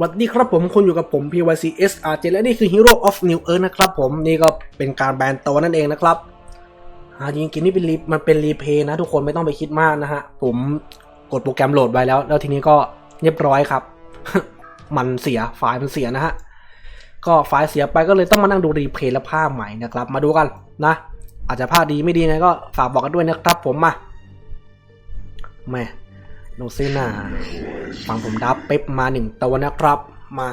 วัสดีครับผมคุณอยู่กับผม PYC SRJ และนี่คือ Hero of New Earth นะครับผมนี่ก็เป็นการแบนตัวนั่นเองนะครับอ่าจริงๆนี่เป็นรีมันเป็นรีเพย์นะ ทุกคนไม่ต้องไปคิดมากนะฮะ ผมกดโปรแกรมโหลดไว้แล้ว แล้วทีนี้ก็เรียบร้อยครับ มันเสียไฟล์มันเสียนะฮะ ก็ไฟล์เสียไปก็เลยต้องมานั่งดูรีเพย์และภาพใหม่นะครับ มาดูกันนะ อาจจะภาพดีไม่ดีไงก็ฝากบอกกันด้วยนะครับผมมาแม่ โนซินาฝั่งผมดับเป๊ปมาหนึ่งตัวนะครับมา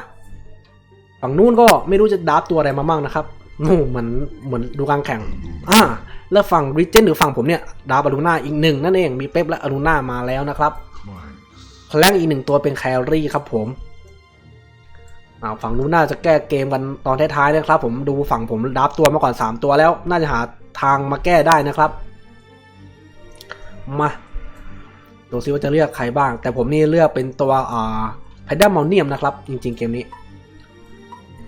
ฝั่งนู้นก็ไม่รู้จะดับตัวอะไรมาบ้างนะครับนู่เหมือนเหมือนดูการแข่งอ่าแล้วฝั่งริเจนหรือฝั่งผมเนี่ยดับอลูน่าอีกหนึ่งนั่นเองมีเป๊ปและอลูน่ามาแล้วนะครับแคลงอีกหนึ่งตัวเป็นแครี่ครับผมอาฝั่งนู้นน่าจะแก้เกมกันตอนท้ายๆนะครับ ผมดูฝั่งผมดับตัวมาก่อนสามตัวแล้ว น่าจะหาทางมาแก้ได้นะครับ มา ดูซิว่าจะเลือกใครบ้าง แต่ผมนี่เลือกเป็นตัวอ่าแพนด้าเมลเนียมนะครับ จริง ๆ เกมนี้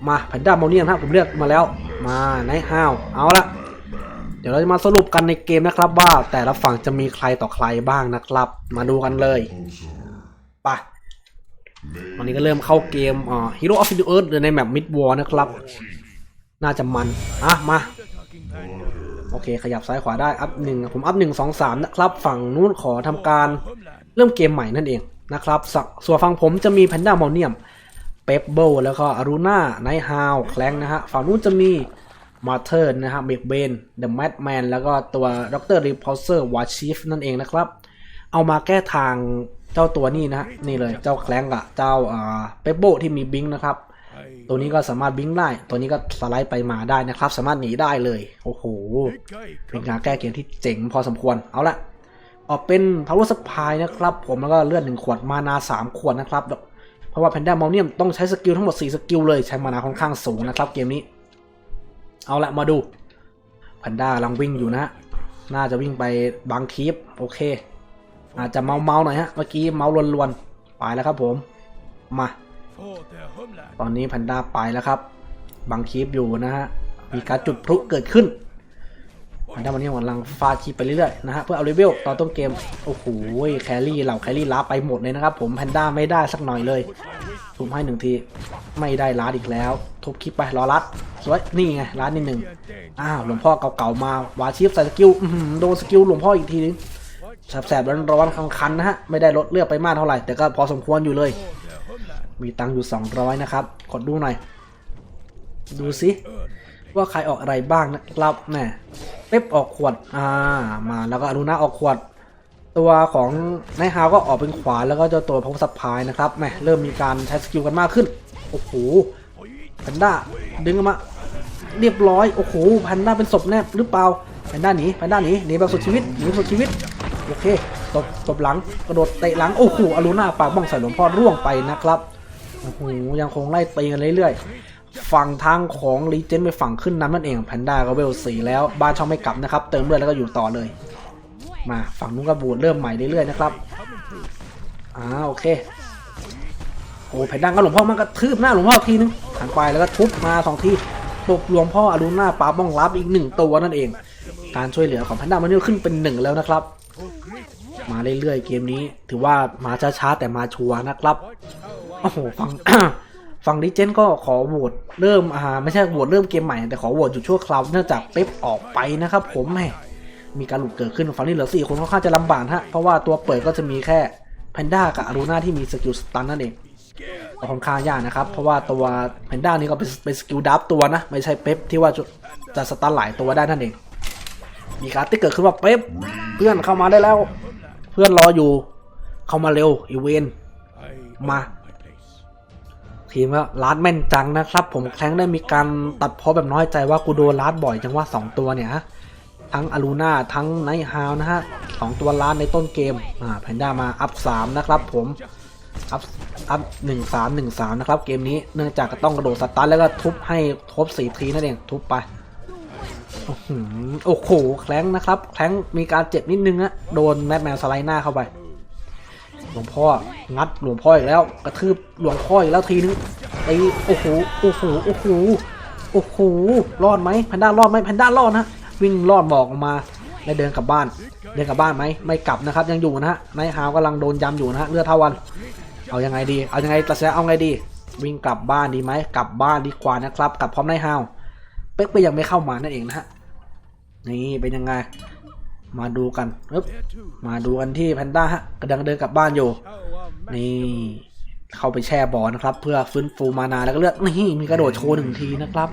มาแพนด้าเมลเนียมครับผมเลือกมาแล้ว มาไนท์ฮาวเอาละเดี๋ยวเราจะมาสรุปกันในเกมนะครับ ว่าแต่ละฝั่งจะมีใครต่อใครบ้างนะครับ มาดูกันเลยไปวันนี้ก็เริ่มเข้าเกมอ่า Hero of the Earth หรือในแมป Mid War นะครับ น่าจะมัน อะ มา โอเค ขยับซ้ายขวาได้ อัพหนึ่งผมอัพหนึ่งสองสามนะครับ ฝั่งนู้นขอทำการเริ่มเกมใหม่นั่นเองนะครับสส่วนฝั่งผมจะมีแพนด้ามอเนียมเปปเบิลแล้วก็อารูน่าไนฮาวแคลงนะฮะ ฝั่งนู้นจะมีมาเทอร์นะฮะเบกเบนเดอะแมดแมนแล้วก็ตัวด็อกเตอร์รีพอเซอร์วาชิฟนั่นเองนะครับ เอามาแก้ทางเจ้าตัวนี้นะฮะนี่เลยเจ้าแคลงกับเจ้าอ่าเปปโบที่มีบิงนะครับ ตัวนี้ก็สามารถบิงได้ ตัวนี้ก็สไลด์ไปมาได้นะครับ สามารถหนีได้เลย โอ้โหเป็นการแก้เกมที่เจ๋งพอสมควร เอาละออกเป็น power supply นะครับ ผมแล้วก็เลือดหนึ่งขวด มานาสามขวดนะครับ เพราะว่าแพนด้ามอลเนียมต้องใช้สกิลทั้งหมด 4 สกิลเลย ใช้มานาค่อนข้างสูงนะครับเกมนี้ เอาละมาดูแพนด้ากำลังวิ่งอยู่นะ น่าจะวิ่งไปบางคีปโอเค อาจจะเมาเมาหน่อยฮะ เมื่อกี้เมาลวนๆ ไปแล้วครับผม มา ตอนนี้แพนด้าไปแล้วครับ บางคลิปอยู่นะฮะ มีการจุดพลุเกิดขึ้นแพนด้าวันนี้กำลังฟาดคลิไปเรื่อยๆนะฮะเพื่อเอาเลเวลตอนต้นเกม โอ้โหแครี่เหล่าแครี่ล้าไปหมดเลยนะครับผมแพนด้าไม่ได้สักหน่อยเลยทุบให้หนึ่งที ไม่ได้ล้าอีกแล้ว ทุบคลิปไปรอรัดสวยนี่ไงล้านิดหนึ่งอ้าวหลวงพ่อเก่าๆมาวาชิฟใส่สกิลโดนสกิลหลวงพ่ออีกทีนึงแสบๆร้อนๆคันๆนะฮะไม่ได้ลดเลือดไปมากเท่าไหร่แต่ก็พอสมควรอยู่เลย มีตังค์อยู่ 200 นะครับกดดูหน่อย ดูสิว่าใครออกอะไรบ้างนะครับแหมเป๊ปออกขวด อ่า มาแล้วก็อรุณาออกขวด ตัวของนายฮาวก็ออกเป็นขวาแล้วก็เจ้าตัวพงสปายนะครับแหมเริ่มมีการใช้สกิลกันมากขึ้น โอ้โหแพนด้าดึงออกมาเรียบร้อย โอ้โหแพนด้าเป็นศพแน่หรือเปล่าแพนด้าหนีแพนด้าหนีหนีแบบสุดชีวิตหนีสุดชีวิต โอเคตบตบหลังกระโดดเตะหลัง โอ้โหอรุณาปากบ้องใส่หลวงพ่อร่วงไปนะครับ โอ้โหยังคงไล่ตีกันเรื่อยๆ ฝั่งทางของรีเจนไปฝั่งขึ้นน้ำนั่นเองแพนด้าก็เวลสีแล้วบ้านช่องไม่กลับนะครับ เติมเลือดแล้วก็อยู่ต่อเลย มาฝั่งนู้นก็บูดเริ่มใหม่เรื่อยๆนะครับอ่าโอเคโอ้แพนด้าก็หลวงพ่อมันกระทืบหน้าหลวงพ่อทีนึงหันไปแล้วก็ทุบมาสองทีตบหลวงพ่ออรุณาปาบ้องรับอีกหนึ่งตัวนั่นเอง การช่วยเหลือของแพนด้ามันนี่ขึ้นเป็นหนึ่งแล้วนะครับมาเรื่อยๆเกมนี้ ถือว่ามาช้าๆแต่มาชัวร์นะครับ โอ้โหฟังฟังดิเจนก็ขอโหวตเริ่มอ่าไม่ใช่โหวตเริ่มเกมใหม่แต่ขอโหวตอยู่ชั่วคราวเนื่องจากเป๊ปออกไปนะครับ ผมแหมมีการหลุดเกิดขึ้นฝั่งนี้เหลือสี่คนค่อนข้างจะลำบากฮะเพราะว่าตัวเปิดก็จะมีแค่แพนด้ากับอารูนาที่มีสกิลสตันนั่นเองก็ค่อนข้างยากนะครับ เพราะว่าตัวแพนด้านี่ก็เป็นเป็นสกิลดับตัวนะ ไม่ใช่เป๊ปที่ว่าจะจะสตันหลายตัวได้นั่นเอง มีการที่เกิดขึ้นว่าเป๊ปเพื่อนเข้ามาได้แล้ว เพื่อนรออยู่ เข้ามาเร็วอีเวนมา ทีมว่าลาดแม่นจังนะครับ ผมแคร้งได้มีการตัดเพาะแบบน้อยใจว่ากูโดนลาดบ่อยจังว่า 2 ตัวเนี่ยฮะทั้งอารูนาทั้งไนท์ฮาวนะฮะสองตัวลาดในต้นเกมอ่าแพนด้ามาอัพสามนะครับผมอัพอัพหนึ่งสามหนึ่งสามนะครับ เกมนี้เนื่องจากก็ต้องกระโดดสตาร์ทแล้วก็ทุบให้ครบสี่ทีนั่นเองทุบไปอื้อหือโอ้โหแคล้งนะครับ แคล้งมีการเจ็บนิดนึงอะโดนแมดแมนสไลด์หน้าเข้าไป หลวงพ่อ งัดหลวงพ่ออีกแล้ว กระทืบหลวงพ่ออีกแล้วทีนึงตีโอ้โห โอ้โห โอ้โห โอ้โห รอดไหมแพนด้ารอดไหมแพนด้ารอดนะ วิ่งรอดบอกออกมาและเดินกลับบ้าน เดินกลับบ้านไหม ไม่กลับนะครับ ยังอยู่นะฮะ นายฮาวกำลังโดนยำอยู่นะฮะ เลือดเท่าวัน เอายังไงดี เอายังไงตัดสินเอาไงดี วิ่งกลับบ้านดีไหม กลับบ้านดีกว่านะครับ กลับพร้อมนายฮาว เป๊กไปยังไม่เข้ามานั่นเองนะฮะ นี่เป็นยังไง มาดูกันอึ๊บมาดูกันที่แพนด้าฮะกำลังเดินกลับบ้านอยู่ นี่ เข้าไปแช่บ่อนะครับ เพื่อฟื้นฟูมานาแล้วก็เลือดนี่มีกระโดดโชว์หนึ่งทีนะครับ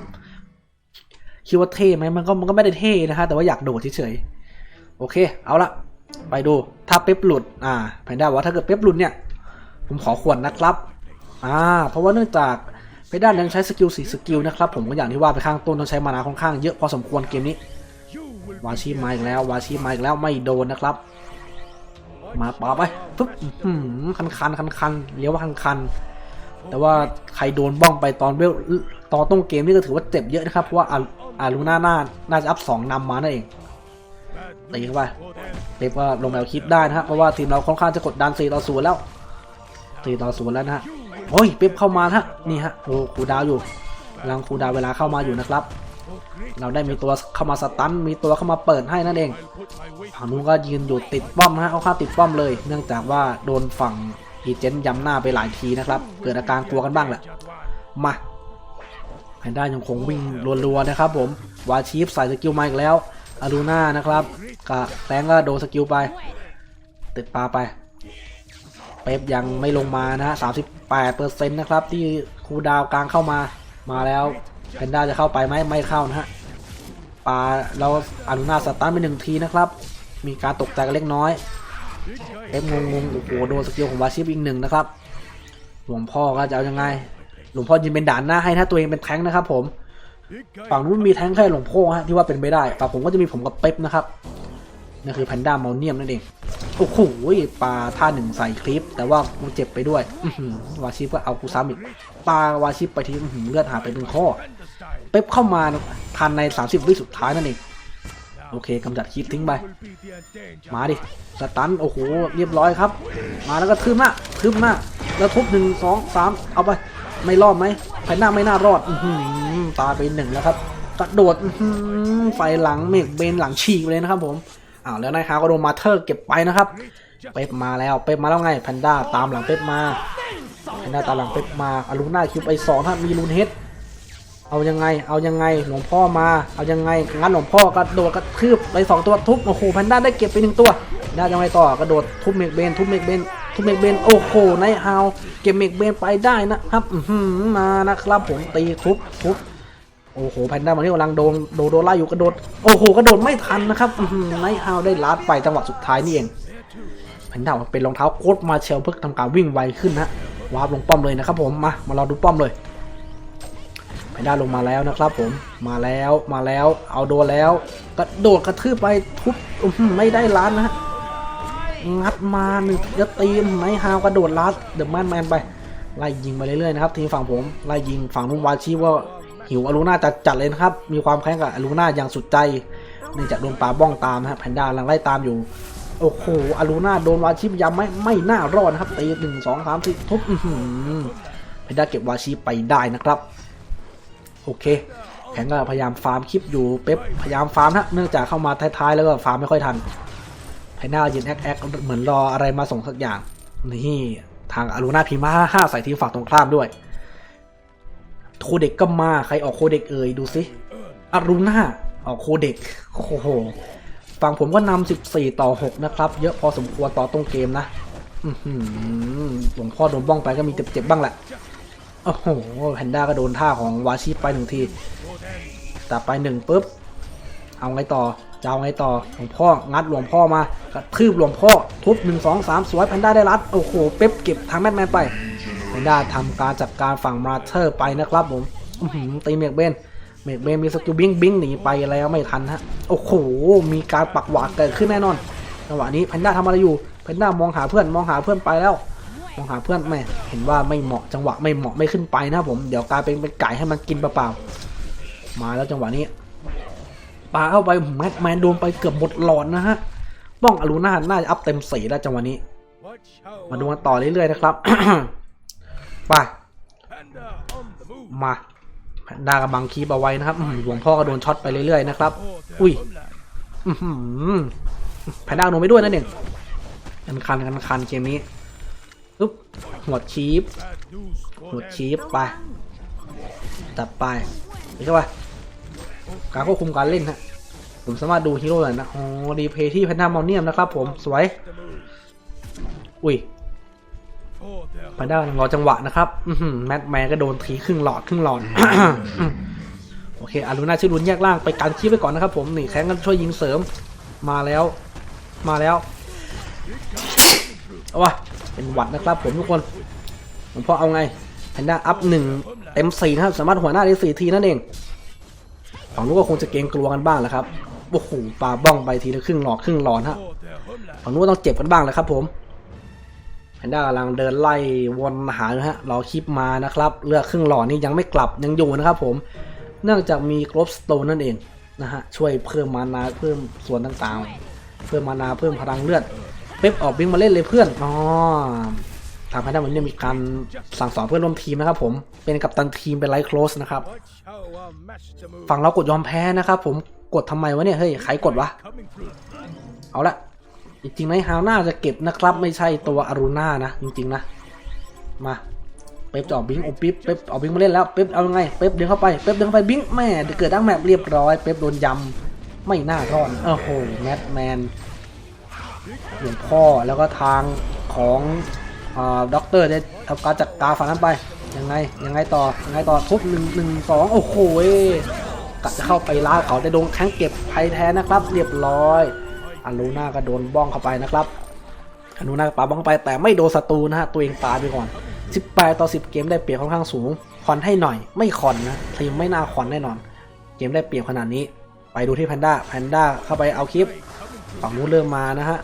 คิดว่าเท่ไหมมันก็มันก็ไม่ได้เท่นะฮะแต่ว่าอยากโดดเฉยๆโอเค เอาละไปดูถ้าเป๊ปหลุด อ่าแพนด้าว่าถ้าเกิดเป๊ปหลุดเนี่ย ผมขอขวดนะครับอ่าเพราะว่าเนื่องจากเพด้านยังใช้สกิลสี่สกิลนะครับ ผมก็อย่างที่ว่าไปข้างต้นต้องใช้มานาค่อนข้างเยอะพอสมควรเกมนี้ วาชีมาอีกแล้ว วาชีมาอีกแล้วไม่โดนนะครับ มาป่าไปปึ๊บคันคันคันคันเรียวคันคันแต่ว่าใครโดนบ้องไปตอนเวลตอนต้นเกมนี่ก็ถือว่าเจ็บเยอะนะครับ เพราะว่าอารูน่าน่าน่าจะอัพสองนำมานั่นเองตีเข้าไปเป๊ปว่าลงแนวคิดได้นะฮะเพราะว่าทีมเราค่อนข้างจะกดดัน4ต่อ0แล้ว4ต่อ0แล้วนะฮะโอ้ยเป๊ปเข้ามาฮะนี่ฮะโอ้ครูดาวอยู่กำลังครูดาวเวลาเข้ามาอยู่นะครับ เราได้มีตัวเข้ามาสตันมีตัวเข้ามาเปิดให้นั่นเองฝั่งนู้นก็ยืนอยู่ติดป้อมนะฮะเอาข้าติดป้อมเลย เนื่องจากว่าโดนฝั่งอีเจนย้ำหน้าไปหลายทีนะครับ เกิดอาการกลัวกันบ้างแหละ มาแพนด้ายังคงวิ่งรัวๆนะครับ ผม วาชีฟใส่สกิลมาอีกแล้วอารูน่านะครับกะแตงก็โดนสกิลไป ติดปลาไป เป๊ปยังไม่ลงมานะฮะ38เปอร์เซ็นต์นะครับ ที่คูดาวกลางเข้ามา มาแล้ว แพนด้าจะเข้าไปไหมไม่เข้านะฮะปาเราอารุณาสตาร์ทไปหนึ่งทีนะครับ มีการตกใจกันเล็กน้อยเอฟงงงโอ้โหโดนสกิลของวาชิปอีกหนึ่งนะครับ หลวงพ่อก็จะเอายังไง หลวงพ่อยืนเป็นด่านหน้าให้ถ้าตัวเองเป็นแท้งค์นะครับ ผม ฝั่งนู้นมีแท้งค์แค่หลวงพ่อฮะที่ว่าเป็นไปได้ ฝั่งผมก็จะมีผมกับเป๊ปนะครับนั่นคือแพนด้าเมลเนียมนั่นเอง โอ้โหปลาท่าหนึ่งใส่คลิป แต่ว่ากูเจ็บไปด้วยอืวาชิปก็เอากูซ้ำอีกปลาวาชิปไปทีเลือดหายไปเป็นข้อ เป๊ปเข้ามาทันใน 30 วิสุดท้ายนั่นเองโอเคกำจัดคลิปทิ้งไป มาดิ สตัน โอ้โห เรียบร้อยครับ มาแล้วก็ทึมหน้าทึมหน้า แล้วทุบหนึ่งสองสามเอาไป ไม่รอดไหมภายหน้าไม่น่ารอด อืตาไปหนึ่งแล้วครับ กระโดดไฟหลังเมกเบนหลังฉีกเลยนะครับผม อ้าวแล้วนายฮาวก็โดนมาเธอร์เก็บไปนะครับ เป๊ปมาแล้วเป๊ปมาแล้วไงแพนด้าตามหลังเป๊ปมาแพนด้าตามหลังเป๊ปมาอารุน่าคิวไปสองถ้ามีลูนเฮดเอายังไง เอายังไง หลวงพ่อมา เอายังไง งั้นหลวงพ่อกระโดดกระทืบไปสองตัวทุบ โอ้โห แพนด้าได้เก็บไปหนึ่งตัว ได้ยังไงต่อกระโดดทุบเมกเบน ทุบเมกเบน ทุบเมกเบน โอ้โหนท์ฮาวเก็บเมกเบนไปได้นะครับมานะครับผมตีทุบทุบ โอ้โหแพนด้ามันนี่กำลังโดนโดนโดนไล่อยู่กระโดดโอ้โหกระโดดไม่ทันนะครับอือหือไนท์ฮาวได้ลัดไปจังหวะสุดท้ายนี่เองแพนด้าเป็นรองเท้าโค้ดมาเชลเพื่อทำการวิ่งไวขึ้นนะวาร์ปลงป้อมเลยนะครับผมมามารอดูป้อมเลยแพนด้าลงมาแล้วนะครับผมมาแล้วมาแล้วเอาโดนแล้วกระโดดกระทืบไปทุบไม่ได้ล้านะฮะงัดมาหนึ่งจะตีมไนท์ฮาวกระโดดลัดเดอะแมนแมนไปไล่ยิงไปเรื่อยๆนะครับทีมฝั่งผมไล่ยิงฝั่งนุ่งวาชีว่า หิวอารูน่าจัดจัดเลยนะครับ มีความแค้นกับอารูน่าอย่างสุดใจ เนื่องจากโดนปลาบ้องตามนะฮะแพนด้ากำลังไล่ตามอยู่ โอ้โหอารูน่าโดนวาชิปยำไม่ไม่น่ารอดนะครับตีหนึ่งสองสามสี่ทุบอื้อหือแพนด้าเก็บวาชิไปได้นะครับ โอเคแผนก็พยายามฟาร์มคลิปอยู่เป๊ปพยายามฟาร์มนะเนื่องจากเข้ามาท้ายๆแล้วก็ฟาร์มไม่ค่อยทันแพนด้ายืนแอคแอคเหมือนรออะไรมาส่งสักอย่างนี่ทางอารูน่าพิมาห้าใส่ทีมฝั่งตรงข้ามด้วย โคเด็กก็มา ใครออกโคเด็กเอ่ยดูสิอารูน่าออกโคเด็กโอ้โหฝั่งผมก็นำ14 ต่อ 6 นะครับ เยอะพอสมควรต่อต้นเกมนะอือหือหลวงพ่อโดนบ้องไปก็มีเจ็บๆบ้างแหละ โอ้โหแพนด้าก็โดนท่าของวาชิไปหนึ่งที แต่ไปหนึ่งปุ๊บ เอาไงต่อจะเอาไงต่อหลวงพ่องัดหลวงพ่อมากระทืบหลวงพ่อทุบหนึ่งสองสามสวยแพนด้าได้รัดโอ้โหเป๊ปเก็บทางแมทแมนไปแพนด้าทำการจัดการฝั่งมาเธอร์ไปนะครับผมหือตีเมกเบนเมกเบนมีสกิลบิงบิงหนีไปแล้วไม่ทันฮะโอ้โหมีการปักหวาดเกิดขึ้นแน่นอนจังหวะนี้แพนด้าทำอะไรอยู่แพนด้ามองหาเพื่อนมองหาเพื่อนไปแล้วมองหาเพื่อนแม่เห็นว่าไม่เหมาะจังหวะไม่เหมาะไม่ขึ้นไปนะครับผมเดี๋ยวกลายเป็นเป็นไก่ให้มันกินเปล่าๆมาแล้วจังหวะนี้ ปาเข้าไปแมทแมนโดนไปเกือบหมดหลอดนะฮะบ้องอลูน่าน่าจะอัพเต็มสีแล้วจังหวะนี้ มาดูกันต่อเรื่อยๆนะครับไปมาแพนด้ากำบังคีบเอาไว้นะครับหลวงพ่อก็โดนช็อตไปเรื่อยๆนะครับ อุ้ยแพนด้าโดนไปด้วยนั่นเองกันคันกันคันเกมนี้ปึ๊บหัวดชีฟหัวดชีฟไปจัดไปเห็นใช่ปะ การควบคุมการเล่นฮะผมสามารถดูฮีโร่เลยนะ อ๋อ รีเพย์ที่แพนด้ามอลเนียมนะครับผม สวย อุ้ยแพนด้ารอจังหวะนะครับอืแมทแมนก็โดนทีครึ่งหลอดครึ่งหลอดโอเคอารุณาชื่อรุนแยกล่างไปการคีบไปก่อนนะครับผม นี่แข้งกันช่วยยิงเสริม มาแล้ว มาแล้วเอาวะเป็นหวัดนะครับผมทุกคนผมพอเอาไงแพนด้าอัพหนึ่งเต็มสี่นะครับ สามารถหัวหน้าได้สี่ทีนั่นเอง ฝั่งนู้นก็คงจะเกรงกลัวกันบ้างแหละครับโอ้โหปาบ้องไปทีละครึ่งหลอดครึ่งหลอดฮะฝั่งนู้นต้องเจ็บกันบ้างแหละครับ ผมแพนด้ากำลังเดินไล่วนหานะฮะรอคลิปมานะครับ เลือกครึ่งหลอดนี่ยังไม่กลับยังอยู่นะครับ ผม เนื่องจากมีกรอบสโตนนั่นเองนะฮะช่วยเพิ่มมานาเพิ่มส่วนต่างๆ เพิ่มมานาเพิ่มพลังเลือดเป๊ปออกบิงมาเล่นเลยเพื่อนอ๋อ ทางแพทย์วันนี้มีการสั่งสอนเพื่อนร่วมทีมนะครับผมเป็นกัปตันทีมเป็นไลท์โคลสนะครับฝั่งเรากดยอมแพ้นะครับผมกดทำไมวะเนี่ยเฮ้ยใครกดวะเอาละจริงๆในฮาวน่าจะเก็บนะครับ ไม่ใช่ตัวอารูน่านะ จริง ๆ นะ มาเป๊ปจะออกบิงโอปิ๊บเป๊ปออกบิงมาเล่นแล้วเป๊ปเอาไงเป๊ปเดินเข้าไปเป๊ปเดินเข้าไปบิงแม่เกิดดังแมปเรียบร้อยเป๊ปโดนยำไม่น่ารอดโอ้โหแมทแมนหลวงพ่อแล้วก็ทางของ ด็อกเตอร์ได้ทำการจัดการฝั่งนั้นไป ยังไง ยังไงต่อ ยังไงต่อทุบหนึ่งหนึ่งสองโอ้โหกะจะเข้าไปล้าเขาแต่โดนแข้งเก็บภัยแทนนะครับ เรียบร้อยอารูน่าก็โดนบ้องเข้าไปนะครับอารูน่าปาบ้องเข้าไปแต่ไม่โดนศัตรูนะฮะตัวเองตายไปก่อน 18 ต่อ 10 เกมได้เปรียบค่อนข้างสูงคอนให้หน่อย ไม่คอนนะทีมไม่น่าคอนแน่นอน เกมได้เปรียบขนาดนี้ ไปดูที่แพนด้าแพนด้าเข้าไปเอาคลิปฝั่งนู้นเริ่มมานะฮะ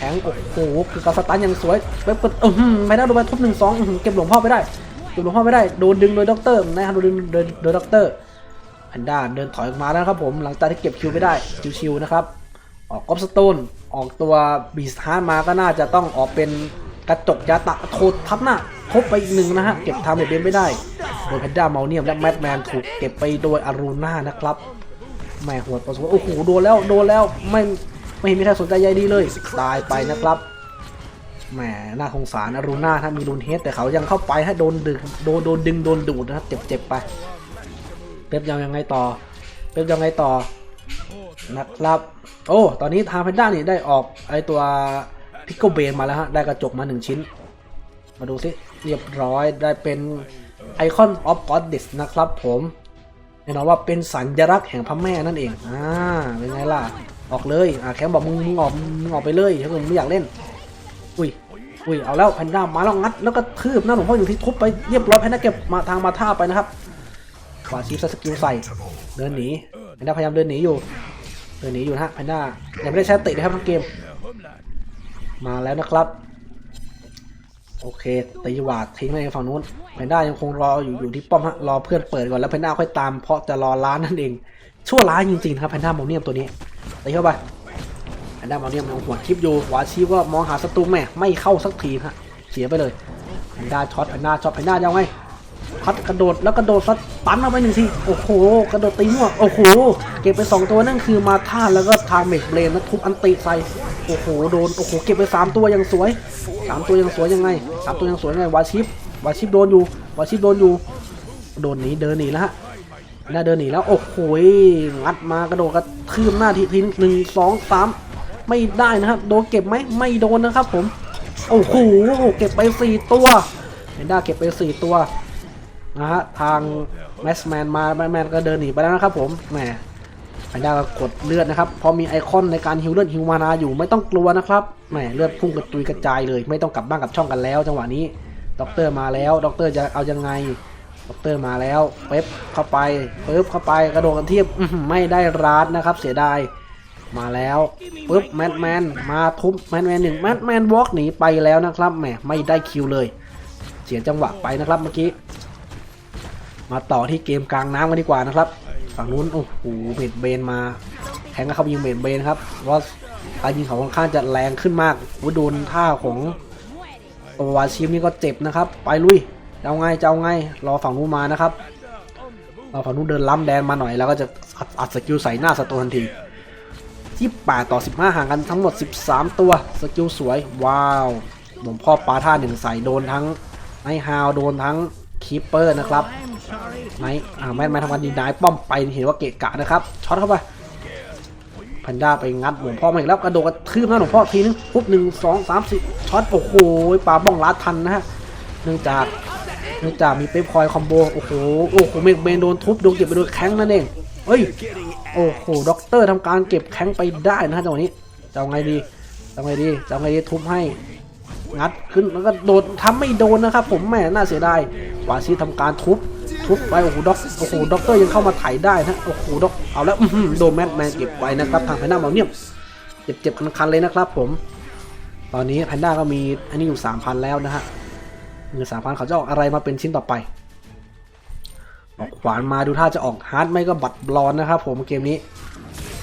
ทงโอ้โหคือการสตันอย่างสวยเป๊ปก็อือหือไม่ได้โดนไปทุบหนึ่งสองเก็บหลวงพ่อไม่ได้เก็บหลวงพ่อไม่ได้โดนดึงโดยด็อกเตอร์นะฮะโดนดึงโดยโดยด็อกเตอร์แพนด้าเดินถอยออกมาแล้วครับผมหลังจากที่เก็บคิวไม่ได้ชิวๆนะครับออกกอล์ฟสโตนออกตัวบีสฮาร์มาก็น่าจะต้องออกเป็นกระจกยาตะโทษทับหน้าครบไปอีกหนึ่งนะฮะเก็บทำเบนไม่ได้โดยแพนด้าเมาเนียมและแมทแมนถูกเก็บไปโดยอารูน่านะครับแม่หัวประสบโอ้โหโดนแล้วโดนแล้วไม่ ไม่เห็นมีใครสนใจใยดีเลย ตายไปนะครับ แหมน่าสงสารอารูน่าถ้ามีรุนเฮดแต่เขายังเข้าไปให้โดนดึงโดนโดนดึงโดนดูดนะครับ เจ็บเจ็บไป เป๊ปยังยังไงต่อ เป๊ปยังไงต่อ นะครับ โอ้ ตอนนี้ทางแพนด้านี่ได้ออกไอตัวพิกโกเบนมาแล้วฮะ ได้กระจกมาหนึ่งชิ้น มาดูสิเรียบร้อยได้เป็นไอคอนออฟกอดเดสนะครับผมแน่นอนว่าเป็นสัญลักษณ์แห่งพระแม่นั่นเอง อ่า เป็นไงล่ะ ออกเลยอ่าแคมบอกมึงมึงออกมึงออกไปเลยถ้าเกิดมึงไม่อยากเล่น อุ้ยอุ้ยเอาแล้วแพนด้ามาแล้วงัดแล้วก็ทืบหน้าหลวงพ่ออยู่ที่ทุบไปเรียบร้อยแพนด้าเก็บมาทางมาท่าไปนะครับขวาชีฟสกิลใส่เดินหนีแพนด้าพยายามเดินหนีอยู่เดินหนีอยู่นะฮะแพนด้ายังไม่ได้ใช้ตินะครับทั้งเกม มาแล้วนะครับ โอเคตีหวาดทิ้งไปฝั่งนู้นแพนด้ายังคงรออยู่อยู่ที่ป้อมฮะรอเพื่อนเปิดก่อนแล้วแพนด้าค่อยตามเพราะจะรอร้านนั่นเอง ชั่วร้ายจริงๆครับแพนด้าโมเนียมตัวนี้ตีเข้าไปแพนด้าโมเนียมยังหัวคลิปอยู่หวาชีพก็มองหาศัตรูแม่ไม่เข้าสักทีฮะเสียไปเลยแพนด้าช็อตแพนด้าช็อตแพนด้าจะเอาไงพัดกระโดดแล้วกระโดดซัดตันเอาไปหนึ่งทีโอ้โห กระโดดตีมั่วโอ้โห เก็บไปสองตัวนั่นคือมาท่าแล้วก็ทางเมกเบรนแล้วทุบอันติใส่โอ้โหโดนโอ้โหเก็บไปสามตัวยังสวยสามตัวยังสวยยังไงสามตัวยังสวยยังไงวาชิปวาชิปโดนอยู่วาชิปโดนอยู่ โดนหนีเดินหนีแล้วฮะ น่าเดินหนีแล้วโอ้โหงัดมากระโดดกระทืบหน้าทีทีหนึ่งสองสามไม่ได้นะครับ โดนเก็บไหมไม่โดนนะครับ ผมโอ้โหเก็บไปสี่ตัวเห็นด้าเก็บไปสี่ตัวนะฮะทางแมสแมนมาแมสแมนก็เดินหนีไปแล้วนะครับ ผมแหมแพนด้าก็กดเลือดนะครับ พอมีไอคอนในการฮิวเลือดฮิวมานาอยู่ไม่ต้องกลัวนะครับแหมเลือดพุ่งกระจุยกระจายเลย ไม่ต้องกลับบ้านกลับช่องกันแล้ว จังหวะนี้ด็อกเตอร์มาแล้วด็อกเตอร์จะเอายังไง ด็อกเตอร์มาแล้วเป๊ปเข้าไปปึ๊บเข้าไปกระโดดกันเทียบไม่ได้รัดนะครับ เสียดายมาแล้วปึ๊บแมทแมนมาทุบแมทแมนหนึ่งแมทแมนวอล์กหนีไปแล้วนะครับแหมไม่ได้คิวเลย เสียจังหวะไปนะครับเมื่อกี้ มาต่อที่เกมกลางน้ำกันดีกว่านะครับ ฝั่งนู้นโอ้โหเบดเบนมาแทงก็เขายิงเบดเบนครับเพราะการยิงเขาค่อนข้างจะแรงขึ้นมากวูโดนท่าของตัวาชิมนี่ก็เจ็บนะครับ ไปลุย เอาไงจะเอาไงรอฝั่งนู้นมานะครับรอฝั่งนู้นเดินล้ำแดนมาหน่อยแล้วก็จะอัดสกิลใส่หน้าสตูทันทีที่8ต่อ 15 ห่างกันทั้งหมด 13 ตัวสกิลสวย ว้าวหลวงพ่อปาท่าหนึ่งใส่โดนทั้งไนฮาวโดนทั้งคีปเปอร์นะครับไนอ่าแม่นมาทำการดีนายป้อมไปเห็นว่าเกะกะนะครับช็อตเข้าไปแพนด้าไปงัดหลวงพ่อมาอีกแล้วกระโดดกระทืบหน้าหลวงพ่อทีนึงปุ๊บหนึ่งสองสามสี่ช็อตโอ้โหปาบ้องลัดทันนะฮะเนื่องจาก นื่องจากมีเป๊ปคอยคอมโบ โอ้โห โอ้โหเมกเบนโดนทุบโดนเก็บไปโดนแข้งนั่นเองเฮ้ย โอ้โห ด็อกเตอร์ทำการเก็บแข้งไปได้นะฮะจังหวะนี้จะเอาไงดีจะเอาไงดีจะเอาไงดีทุบให้ งัดขึ้นแล้วก็โดนทำไม่โดนนะครับ ผมแหม่น่าเสียดายวาซีทำการทุบ ทุบไป โอ้โห ด็อก โอ้โห ด็อกเตอร์ยังเข้ามาไถได้นะ โอ้โห ด็อก เอาแล้วโดนแมทแมนเก็บไว้นะครับ ทางแพนด้าเมาเนี่ยเจ็บเจ็บคันๆเลยนะครับ ผม ตอนนี้แพนด้าก็มีอันนี้อยู่สามพันแล้วนะฮะ เงินสามพันเขาจะออกอะไรมาเป็นชิ้นต่อไป ออกขวานมาดูท่าจะออกฮาร์ดไม่ก็บัตรบลอนนะครับผมเกมนี้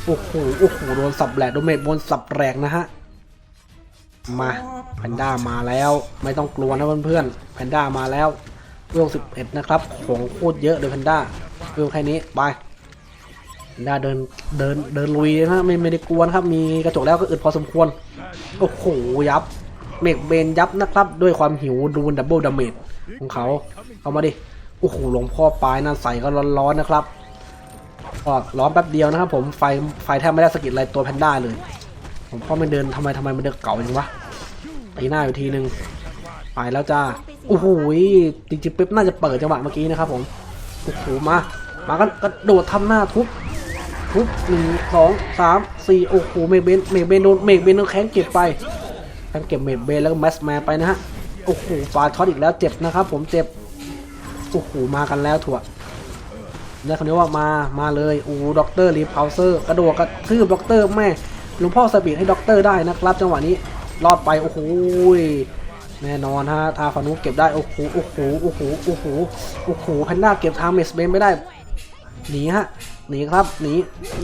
โอ้โห โอ้โห โดนสับแหลกโดนเมดบนสับแหลกนะฮะ มาแพนด้ามาแล้ว ไม่ต้องกลัวนะเพื่อนๆ แพนด้ามาแล้วเวลสิบเอ็ดนะครับ ของโคตรเยอะเลยแพนด้าเวลแค่นี้ไปแพนด้าเดินเดินเดินลุยนะฮะไม่ไม่ได้กลัวนครับ มีกระจกแล้วก็อึดพอสมควร โอ้โหยับ เมกเบนยับนะครับ ด้วยความหิวดูนดับเบิลดาเมจของเขาเอามาดิโอ้โหหลวงพ่อปลายนั่นใส่ก็ร้อนๆนะครับก็ร้อนแป๊บเดียวนะครับผมไฟไฟแทบไม่ได้สะกิดอะไรตัวแพนด้าเลยหลวงพ่อไม่เดินทำไมทำไมมันเดินเก่าจังวะตีหน้าอยู่ทีนึงไปแล้วจ้าโอ้โหจริงๆเป๊ปน่าจะเปิดจังหวะเมื่อกี้นะครับผมโอ้โหมามากันกระโดดทำหน้าทุบทุบหนึ่งสองสามสี่โอ้โหเมกเบนเมกเบนโดนเมกเบนโดนแข้งเก็บไป แข้งเก็บเมกเบนแล้วก็แมสแมนไปนะฮะ โอ้โหฟาช็อตอีกแล้วเจ็บนะครับผมเจ็บ โอ้โห มากันแล้วถั่วเนี่ยเขาเรียกว่ามา มาเลย โอ้ด็อกเตอร์รีพาวเซอร์ กระโดดกระทืบด็อกเตอร์แม่หลวงพ่อสปีดให้ด็อกเตอร์ได้นะครับ จังหวะนี้ รอดไป โอ้โห แน่นอนฮะ ทาฟานุเก็บได้ โอ้โห โอ้โห โอ้โห โอ้โห โอ้โห แพนด้าเก็บทางเมสเบนไม่ได้ หนีฮะ หนีครับ หนี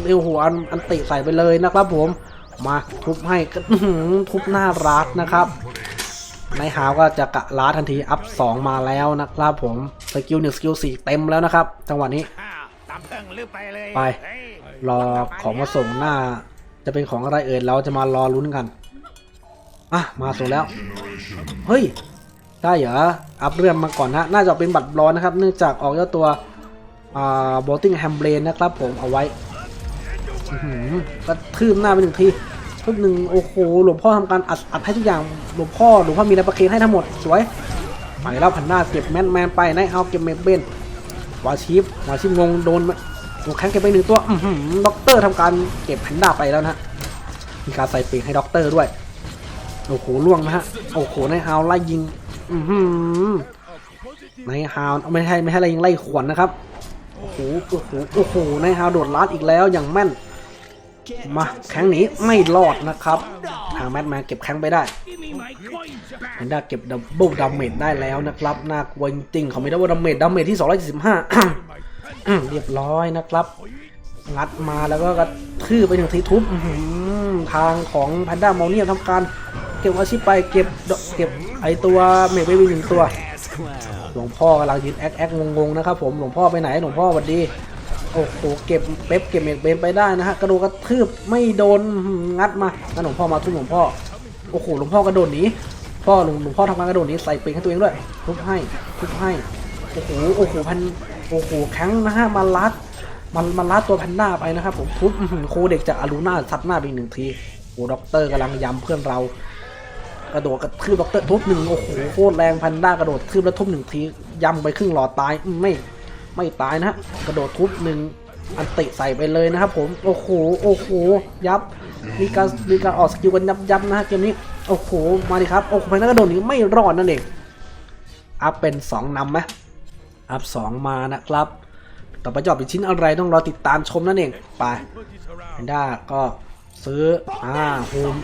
เร็วหัวอัน อันติใส่ไปเลยนะครับผม มาทุบให้ก็อื้อหือทุบหน้ารัดนะครับในหาวก็จะกะล้าทันทีอัพ 2 มาแล้วนะครับผมสกิลหนึ่งสกิลสี่เต็มแล้วนะครับจังหวะนี้อ้าวตามเพิ่งลืมไปเลยไปเฮ้ยรอของมาส่งหน้า จะเป็นของอะไรเอ่ยเราจะมารอลุ้นกันอะมาส่งแล้ว เฮ้ย ได้เหรออัพเรื่องมาก่อนนะน่าจะเป็นบัตรบลอนนะครับ เนื่องจากออกเจ้าตัวอ่าบอตติ้งแฮมเบรนนะครับผมเอาไว้อื้อหือ กระทืบหน้าไปหนึ่งทีทุบหนึ่งโอ้โหหลวงพ่อทำการอัดอัดให้ทุกอย่างหลวงพ่อหลวงพ่อมีอะไรประเคนให้ทั้งหมดสวยไปแล้วพันหน้าเก็บแมนแมนไปนท์เอาเก็บเมเบนวาชิฟวาชิฟงงโดนโดนแข้งเก็บไปหนึ่งตัวด็อกเตอร์ทำการเก็บแพนด้าไปแล้วนะมีการใส่ปีกให้ด็อกเตอร์ด้วยโอ้โหล่วงนะฮะโอ้โหนท์ฮาวไล่ยิงอือหือไนท์ฮาวไม่ใช่ไม่ใช่ไล่ยิงไล่ขวนนะครับโอ้โหโอ้โหโอ้โหนท์ฮาวโดดลัดอีกแล้วอย่างแม่น มาแข้งนี้ไม่รอดนะครับ ทางแมทแมนเก็บแข้งไปได้แพนด้าเก็บดับเบิลดาเมจได้แล้วนะครับน่ากลัวจริงเขามีดับเบิลดาเมจดาเมจที่ 275 เรียบร้อยนะครับงัดมาแล้วก็กระทืบไปหนึ่งทีทุบทางของแพนด้ามอลเนียทำการเก็บอาชีพไปเก็บเก็บไอตัวเมกเบบีหนึ่งตัว หลวงพ่อกำลังยืนแอ๊กแอ๊กงงๆนะครับผมหลวงพ่อไปไหนหลวงพ่อสวัสดี โอ้โหเก็บเป๊ปเก็บเมกเบนไปได้นะฮะกระโดดกระทืบไม่โดนงัดมางั้นหลวงพ่อมาทุบหลวงพ่อโอ้โหหลวงพ่อกระโดดหนีพ่อหลวงหลวงพ่อทำการกระโดดหนีใส่ปีกให้ตัวเองด้วยทุบให้ทุบให้โอ้โหโอ้โหพันโอ้โหแข็งนะฮะมันลัดมันมันลัดตัวแพนด้าไปนะครับผมทุบโคเด็กจากอารูน่าซัดหน้าไปหนึ่งทีโอ้ด็อกเตอร์กำลังย้ำเพื่อนเรากระโดดกระทืบด็อกเตอร์ทุบหนึ่งโอ้โหโคตรแรงแพนด้ากระโดดทืบแล้วทุบหนึ่งทีย้ำไปครึ่งหลอดตายไม่ ไม่ตายนะฮะกระโดดทุบหนึ่งอันติใส่ไปเลยนะครับผม โอ้โห โอ้โห ยับ มีการมีการออกสกิลกันยับยับนะฮะเกมนี้ โอ้โห มาดิครับ โอ้โหแพนด้ากระโดดนี้ไม่รอดนั่นเอง อัพเป็นสองนำไหมอัพสองมานะครับ ต่อไปจะออกเป็นชิ้นอะไรต้องรอติดตามชมนั่นเอง ไปแพนด้าก็ซื้อ อ่าโฮม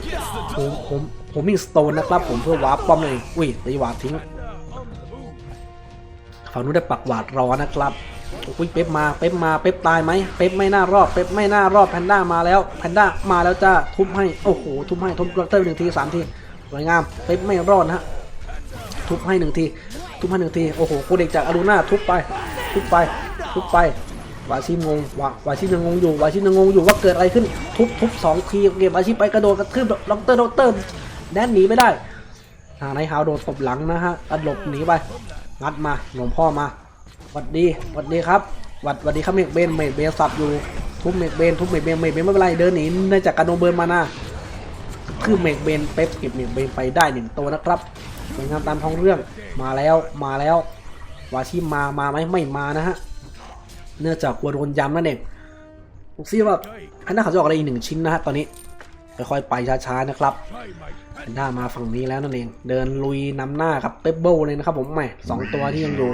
โฮมโฮมโฮมิงสโตนนะครับผมเพื่อวาร์ปป้อมนั่นเอง อุ้ยตีวาร์ปทิ้ง ฝั่งนู้นได้ปักหวาดรอนะครับอุ้ยเป๊ปมาเป๊ปมาเป๊ปตายไหมเป๊ปไม่น่ารอดเป๊ปไม่น่ารอดแพนด้ามาแล้วแพนด้ามาแล้วจ้าทุบให้โอ้โหทุบให้ทุบด็อกเตอร์หนึ่งทีสามทีสวยงามเป๊ปไม่รอดนะฮะทุบให้หนึ่งทีทุบให้หนึ่งทีโอ้โหโคเด็กจากอารูน่าทุบไปทุบไปทุบไปวาชิมงงวาวาชิมยังงงอยู่วาชิมยังงงอยู่ว่าเกิดอะไรขึ้นทุบทุบสองทีเก็บวาชิไปกระโดดกระทืบด็อกเตอร์ด็อกเตอร์แดนหนีไม่ได้ทางไนฮาส์โดนตบหลังนะฮะอัดหลบหนีไป งัดมาหลวงพ่อมาหวัดดีหวัดดีครับหวัดหวัดดีครับเมกเบนเมกเบนสับอยู่ทุบเมกเบนทุบเมกเบนเมกเบนไม่เป็นไรเดินหนีเนื่องจากการโดนเบิร์นมานะคือเมกเบนเป๊ปเก็บเมกเบนไปได้หนึ่งตัวนะครับสวยงามตามท้องเรื่องมาแล้วมาแล้ววาชิมามาไหมไม่มานะฮะเนื่องจากกลัวโดนย้ำนั่นเองผมซีว่าอันน่าเขาจะออกอะไรอีกหนึ่งชิ้นนะฮะตอนนี้ค่อยๆไปช้าๆนะครับ แพนด้ามาฝั่งนี้แล้วนั่นเอง เดินลุยนำหน้ากับเปเบิลเลยนะครับผมแหม่สองตัวที่ยังอยู่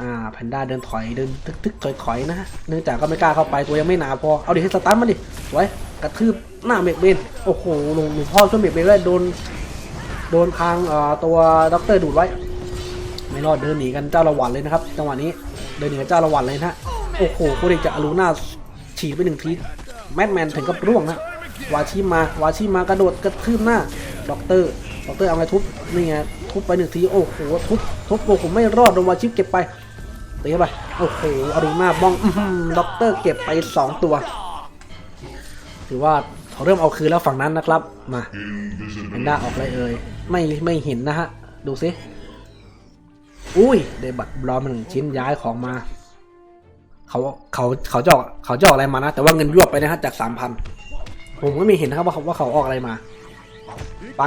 อ่าแพนด้าเดินถอยเดินทึกๆถอยๆนะฮะเนื่องจากก็ไม่กล้าเข้าไปตัวยังไม่หนาพอเอาดิให้สตาร์ทมาดิไว้กระทืบหน้าเมกเบนโอ้โหหลวงหลวงพ่อช่วยเมกเบนเลยโดนโดนทางเอ่อตัวด็อกเตอร์ดูดไว้ ไม่รอดเดินหนีกันเจ้าละวันเลยนะครับจังหวะนี้เดินหนีกันเจ้าละวันเลยนะฮะโอ้โหโคเดจะอลูน่าฉีดไปหนึ่งทีแมดแมนถึงกับร่วงนะ วาชิมาวาชิมากระโดดกระทืบหน้าด็อกเตอร์ด็อกเตอร์เอาไงทุบนี่ไงทุบไปหนึ่งทีโอ้โหทุบทุบโอ้โหไม่รอดโดนวาชิเก็บไปตีเข้าไปโอ้โหอลูนาบ้องด็อกเตอร์เก็บไปสองตัว ถือว่าเขาเริ่มเอาคืนแล้วฝั่งนั้นนะครับ มาแพนด้าออกไรเอ่ยไม่ไม่เห็นนะฮะ ดูสิอุ้ยได้บัตรบลอมมาหนึ่งชิ้นย้ายของมา เขาเขาเขาจะออกเขาจะออกอะไรมานะ แต่ว่าเงินยวบไปนะฮะจากสามพัน ผมก็ไม่เห็นนะครับว่าเขาว่าเขาออกอะไรมา ไป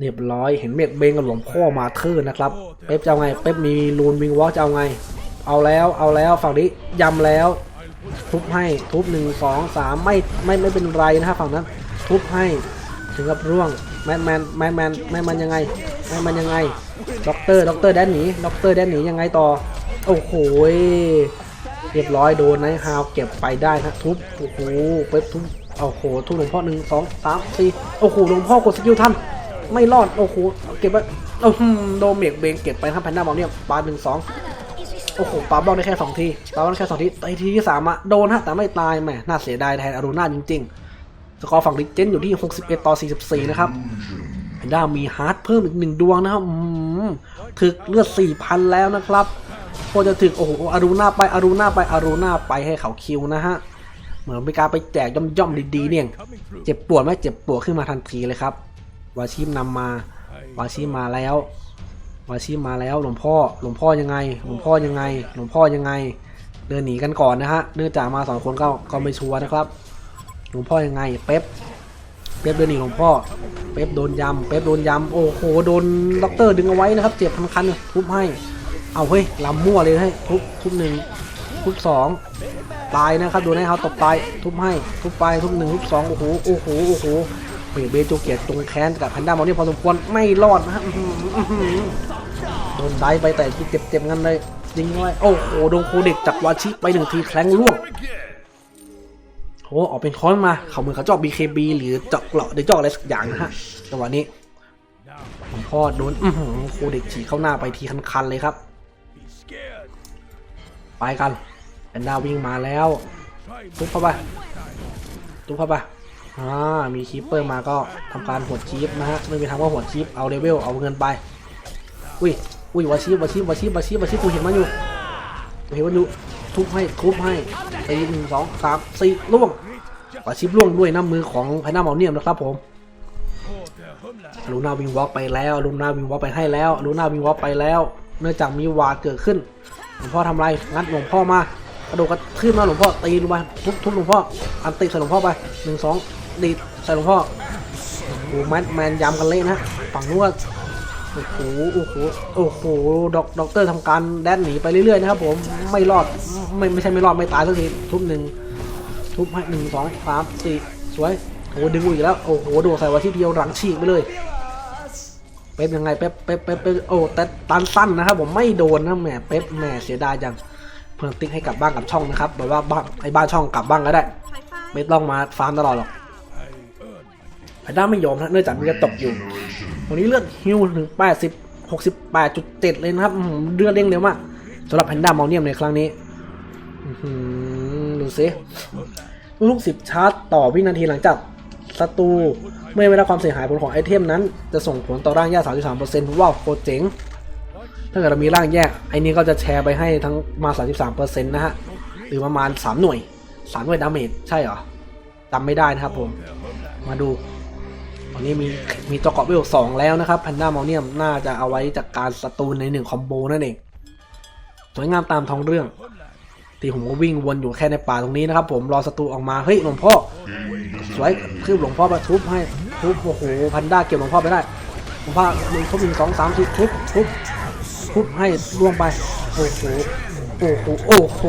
เรียบร้อยเห็นเมฆเบงกับหลวงพ่อมาเทิร์นนะครับ เป๊ปจะเอาไง เป๊ปมีลูนวิงวอลจะเอาไง เอาแล้วเอาแล้วฝั่งนี้ยำแล้ว ทุบให้ทุบหนึ่งสองสามไม่ไม่ไม่เป็นไรนะฮะฝั่งนั้น ทุบให้ถึงกับร่วงแมนแมนแมนแมนแมนมันยังไงแมนมันยังไงด็อกเตอร์ด็อกเตอร์แดนหนีด็อกเตอร์แดนหนียังไงต่อ โอ้โห เรียบร้อยโดนไนท์ฮาวเก็บไปได้นะทุบโอ้โหเป๊ปทุบโอ้โหทุบหลวงพ่อหนึ่งสองสามสี่โอ้โหหลวงพ่อกดสกิลทันไม่รอดโอ้โหเก็บไปโอ้โหโดเมกเบงเก็บไปครับแพนด้าบอลเนี่ยปาหนึ่งสองโอ้โหปาบอลได้แค่สองทีปาบอลได้แค่สองทีไอทีที่สามอะโดนฮะแต่ไม่ตายแหมน่าเสียดายแทนอารูน่าจริงๆสกอร์ฝั่งลิเจนอยู่ที่ 61 ต่อ 44 นะครับแพนด้ามีฮาร์ดเพิ่มอีกหนึ่งดวงนะครับถึกเลือด4,000 แล้วนะครับ พอจะถึกโอ้โหอารูน่าไปอารูน่าไปอารูน่าไปให้เขาคิวนะฮะเหมือนเป็นการไปแจกย่อมๆดีๆเนี่ยเจ็บปวดไหมเจ็บปวดขึ้นมาทันทีเลยครับวาชิมนำมาวาชิมมาแล้ววาชิมาแล้วหลวงพ่อหลวงพ่อยังไงหลวงพ่อยังไงหลวงพ่อยังไง เดินหนีกันก่อนนะฮะเนื่องจากมาสองคนก็ก็ไม่ชัวร์นะครับหลวงพ่อยังไงเป๊ปเป๊ปเดินหนีหลวงพ่อเป๊ปโดนยำเป๊ปโดนยำโอ้โหโดนด็อกเตอร์ดึงเอาไว้นะครับ เจ็บพันคันๆทุบให้ เอาเฮ้ยลำมั่วเลยให้ทุบทุบหนึ่งทุบสองตายนะครับดูนะเขาตบตายทุบให้ทุบไปทุบหนึ่งทุบสองโอ้โหโอ้โหโอ้โหเบเบจูเกียรติจงแค้นกับแพนด้ามอนี่พอสมควรไม่รอดนะโดนได้ไปแต่ที่เจ็บๆงั้นเลยยิงไว้โอ้โหโดนโคเด็กจากวาชิไปหนึ่งทีแคลงล่วงโอ้ออกเป็นค้อนมาเขาเมือเขาจาะ BKB หรือจาะเกราะหรือจาะอะไรสักอย่างนะฮะจังหวะนี้หลวงพ่อโดนโคเด็กฉีเข้าหน้าไปทีคันๆเลยครับ ไปกันแอนด้าวิ่งมาแล้วทุบเข้าไปทุบเข้าไปอ่ามีคีปเปอร์มาก็ทำการหวดคีปนะฮะไม่มีทางว่าหวดคีปเอาเลเวลเอาเงินไปอุ้ยอุ้ยวาชีวาชีวาชีวาชีวาชีกูเห็นมันอยู่กูเห็นมันอยู่ทุบให้ทุบให้ตีหนึ่งสองสามสี่ล่วงวาชีล่วงด้วยน้ำมือของไพน่าเมาเนียมนะครับผมลูน่าวิงวอล์กไปแล้วลูน่าวิงวอล์กไปให้แล้วลูน่าวิงวอล์กไปแล้ว เนื่องจากมีวาดเกิดขึ้น หลวงพ่อทำไรงัดหลวงพ่อมากระโดดกระขึ้นมาหลวงพ่อตีลงไปทุบทุบหลวงพ่ออันตีใส่หลวงพ่อไปหนึ่งสองดีดใส่หลวงพ่อโอ้โหแมนแมนยำกันเละนะฝั่งนู้นก็โอ้โหโอ้โหโอ้โหด็อกด็อกเตอร์ทำการแดนหนีไปเรื่อยๆนะครับผมไม่รอดไม่ไม่ใช่ไม่รอดไม่ตายสักทีทุบหนึ่งทุบให้หนึ่งสองสามสี่สวยโอ้โหดึงอีกแล้วโอ้โหโดดใส่วันที่เดียวหลังฉีกไปเลย เป๊ปยังไงเป๊ปเป๊ปเป๊ปเป๊ปโอ้แต่ตันสั้นนะครับผมไม่โดนนะแหมเป๊ปแหมเสียดายจังเพิ่งติ๊กให้กลับบ้านกับช่องนะครับแบบว่าบ้านไอ้บ้านช่องกลับบ้านก็ได้ ไม่ต้องมาฟาร์มตลอดหรอกไอ้ด้าไม่ยอมนะเนื่องจากมีกระตกอยู่วันนี้เลือดฮิวถึงแปดสิบหกสิบแปดจุดเจ็ดเลยนะครับเลือดเด้งเร็วมากสำหรับแพนด้าเมาเนียมในครั้งนี้ดูสิลูกสิบชาร์จต่อวินาทีหลังจาก ศัตรูเมื่อไม่ได้รับความเสียหายผลของไอเทมนั้น จะส่งผลต่อร่างแยก33%ว้าวโคตรเจ๋งถ้าเกิดเรามีร่างแยกไอ้นี้ก็จะแชร์ไปให้ทั้งมา 33%นะฮะ หรือประมาณ 3 หน่วย 3 หน่วยดาเมจใช่เหรอจำไม่ได้นะครับผม มาดู ตอนนี้มีมีตัวเกาะเวลสองแล้วนะครับแพนด้ามอเนียมน่าจะเอาไว้จากการศัตรูในหนึ่งคอมโบนั่นเอง สวยงามตามท้องเรื่อง ที่ผมก็วิ่งวนอยู่แค่ในป่าตรงนี้นะครับผมรอศัตรูออกมาเฮ้ยหลวงพ่อสวยคือหลวงพ่อมาทุบให้ทุบโอ้โหพันด้าเก็บหลวงพ่อไปได้หลวงพ่อหนึ่งทุบหนึ่งสองสามสี่ทุบทุบทุบให้ล่วงไปโอ้โหโอ้โหโอ้โห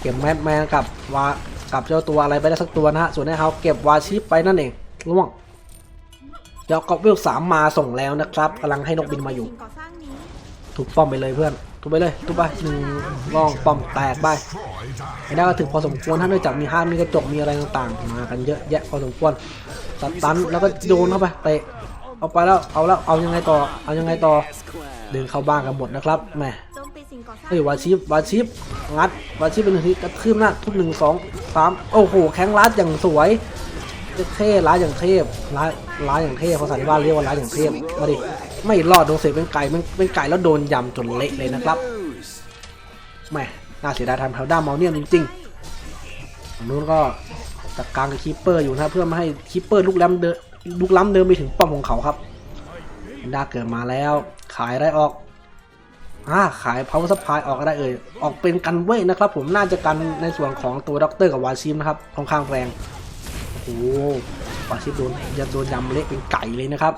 เก็บแมทแมนกับวากับเจ้าตัวอะไรไปได้สักตัวนะฮะส่วนในเฮาเก็บวาชิปไปนั่นเองล่วงเจ้ากอบเวลสามมาส่งแล้วนะครับกำลังให้นกบินมาอยู่สิ่งก่อสร้างนี้ทุบป้อมไปเลยเพื่อน ทุบไปเลยทุบไปหนึ่งร่องปอมแตกไปไอ้ได้ก็ถึงพอสมควรถ้าเนื่องจากมีห้ามมีกระจกมีอะไรต่างๆ มากันเยอะแยะพอสมควรสตันแล้วก็โยนเข้าไปเตะเอาไปแล้วเอาแล้วเอายังไงต่อเอายังไงต่อดึงเข้าบ้านกันหมดนะครับแหมโจมตีสิ่งก่อสร้างเฮ้ยวาชิปวาชิปงัดวาชิปเป็นหนึ่งทีกระทืบหน้าทุบหนึ่งสองสามโอ้โหแข้งรัดอย่างสวยเท่ร้ายอย่างเทพร้ายร้ายอย่างเทพภาษาที่บ้านเรียกว่าร้ายอย่างเทพมาดิ ไม่รอดโดนเสกเป็นไก่เป็นไก่แล้วโดนยำจนเละเลยนะครับแหมน่าเสียดายทำแพลด้ามาเนียมจริงๆฝั่งนู้นก็จัดการกับคีปเปอร์อยู่นะเพื่อไม่ให้คีปเปอร์ลุกล้ำเดินลุกล้ำเดินไปถึงป้อมของเขาครับด้าเกิดมาแล้ว ขายอะไรออกอ่าขาย power supply ออกก็ได้เอ่ยออกเป็นกันเว้ยนะครับ ผมน่าจะกันในส่วนของตัวด็อกเตอร์กับวาชิมนะครับค่อนข้างแรงโอ้โหวาชิมโดนยัโดนยำเละเป็นไก่เลยนะครับ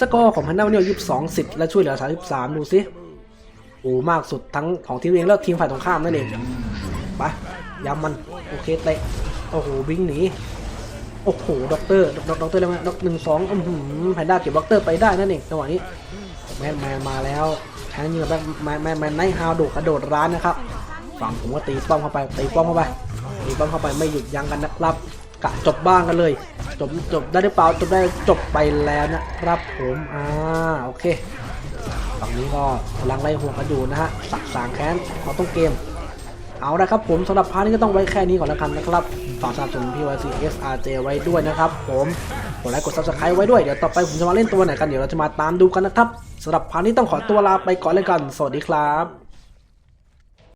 สกอร์ของพันด้าเนี่ยยี่สิบสองสิทธิ์และช่วยเหลือสามสิบสามดูสิโอ้มากสุดทั้งของทีมเองแล้วทีมฝ่ายตรงข้ามนั่นเองไปย้ำมันโอเคเตะโอ้โหวิ่งหนีโอ้โหด็อกเตอร์ด็อกด็อกเตอร์แล้วด็อกหนึ่งสองอือหือแพนด้าเก็บด็อกเตอร์ไปได้นั่นเองจังหวะนี้แมนแมนมาแล้วแทงยิงแบบแมนแมนแมนไนท์ฮาวโดดกระโดดร้านนะครับฝั่งผมก็ตีป้อมเข้าไปตีป้อมเข้าไปตีป้อมเข้าไปไม่หยุดยั้งกันนะครับกะจบบ้างกันเลย จบจบได้หรือเปล่าจบได้จบไปแล้วนะครับผมอ่าโอเคฝั่งนี้ก็กำลังไล่ห่วกันอยู่นะฮะสักสางแค้นเขาต้องเกม เอาละครับผมสำหรับพาร์ทนี้ก็ต้องไว้แค่นี้ก่อนแล้วกันนะครับฝากสนับสนุนพี่ว c SRJ ไว้ด้วยนะครับผมกดไลค์กด subscribe ไว้ด้วยเดี๋ยวต่อไปผมจะมาเล่นตัวไหนกันเดี๋ยวเราจะมาตามดูกันนะครับสำหรับพาร์ทนี้ต้องขอตัวลาไปก่อนเลยกัน สวัสดีครับ